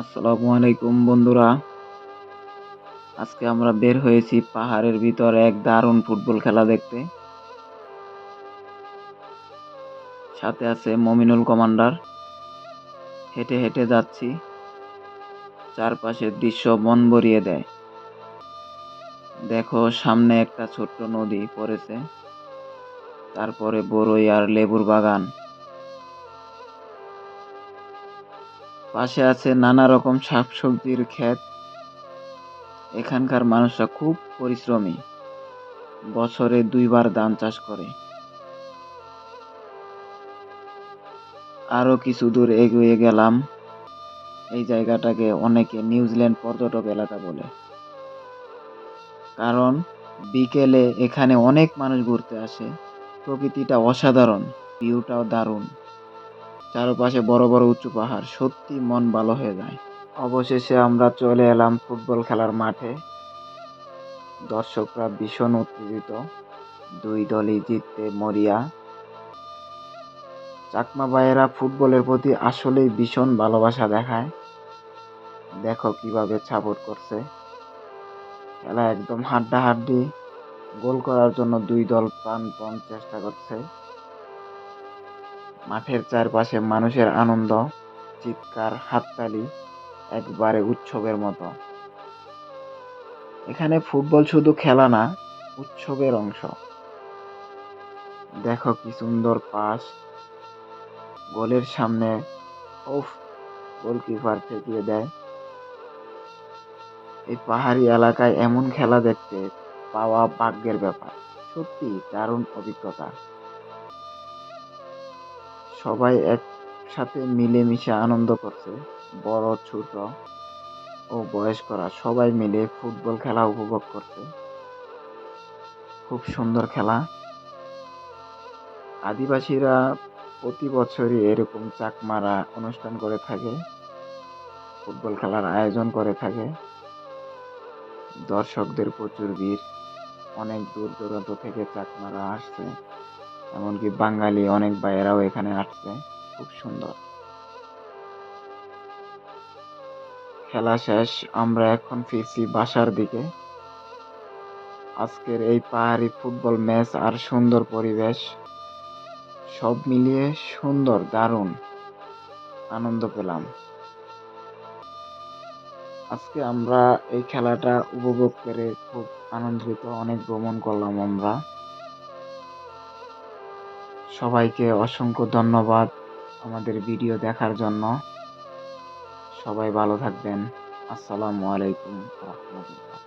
আসসালামু আলাইকুম, বন্ধুরা। আজকে আমরা বের হয়েছি পাহাড়ের ভিতর এক দারুণ ফুটবল খেলা দেখতে। সাথে আছে মমিনুল কমান্ডার। হেঁটে হেঁটে যাচ্ছি। চারপাশের দৃশ্য মন ভরিয়ে দেয়। দেখো, সামনে একটা ছোট্ট নদী পড়েছে। তারপরে বড়ই আর লেবুর বাগান। পাশে আছে নানা রকম শাকসবজির ক্ষেত। এখানকার মানুষরা খুব পরিশ্রমী। বছরে দুইবার ধান চাষ করে। আরও কিছু দূর এগিয়ে গেলাম। এই জায়গাটাকে অনেকে নিউজিল্যান্ড পর্যটক এলাকা বলে। কারণ বিকেলে এখানে অনেক মানুষ ঘুরতে আসে। প্রকৃতিটা অসাধারণ, ভিউটাও দারুণ। চারপাশে বড় বড় উঁচু পাহাড়, সত্যি মন ভালো হয়ে যায়। অবশেষে আমরা চলে এলাম ফুটবল খেলার মাঠে। দর্শকরা ভীষণ উত্তেজিত। দুই দলই জিততে মরিয়া। চাকমা ভাইয়েরা ফুটবলের প্রতি আসলেই ভীষণ ভালোবাসা দেখায়। দেখো কীভাবে সাপোর্ট করছে। খেলা একদম হাড্ডাহাড্ডি। গোল করার জন্য দুই দল প্রাণপণ চেষ্টা করছে। মাঠের চারপাশে মানুষের আনন্দ, চিৎকার, হাততালি একবারে উৎসবের মতো। এখানে ফুটবল শুধু খেলা না, উৎসবের অংশ। দেখো কি সুন্দর পাস। গোলের সামনে ওফ গোলকিপার ঠেকিয়ে দেয়। এই পাহাড়ি এলাকায় এমন খেলা দেখতে পাওয়া ভাগ্যের ব্যাপার। সত্যি দারুণ অভিজ্ঞতা। সবাই একসাথে মিলেমিশে আনন্দ করছে, বড়, ছোট ও বয়স্করা সবাই মিলে ফুটবল খেলা উপভোগ করছে। খুব সুন্দর খেলা। আদিবাসীরা প্রতি বছরই এরকম চাকমারা অনুষ্ঠান করে থাকে, ফুটবল খেলার আয়োজন করে থাকে। দর্শকদের প্রচুর ভিড়, অনেক দূর দূরান্ত থেকে চাকমারা আসছে। এমনকি বাঙালি অনেক ভাইয়েরাও এখানে আসছে। খুব সুন্দর। খেলা শেষ, আমরা এখন ফিরছি বাসার দিকে। আজকের এই পাহাড়ি ফুটবল ম্যাচ আর সুন্দর পরিবেশ, সব মিলিয়ে সুন্দর, দারুণ আনন্দ পেলাম। আজকে আমরা এই খেলাটা উপভোগ করে খুব আনন্দিত, অনেক ভ্রমণ করলাম আমরা। সবাইকে অসংখ্য ধন্যবাদ আমাদের ভিডিও দেখার জন্য। সবাই ভালো থাকবেন। আসসালামু আলাইকুম রহমতুল্লাহ।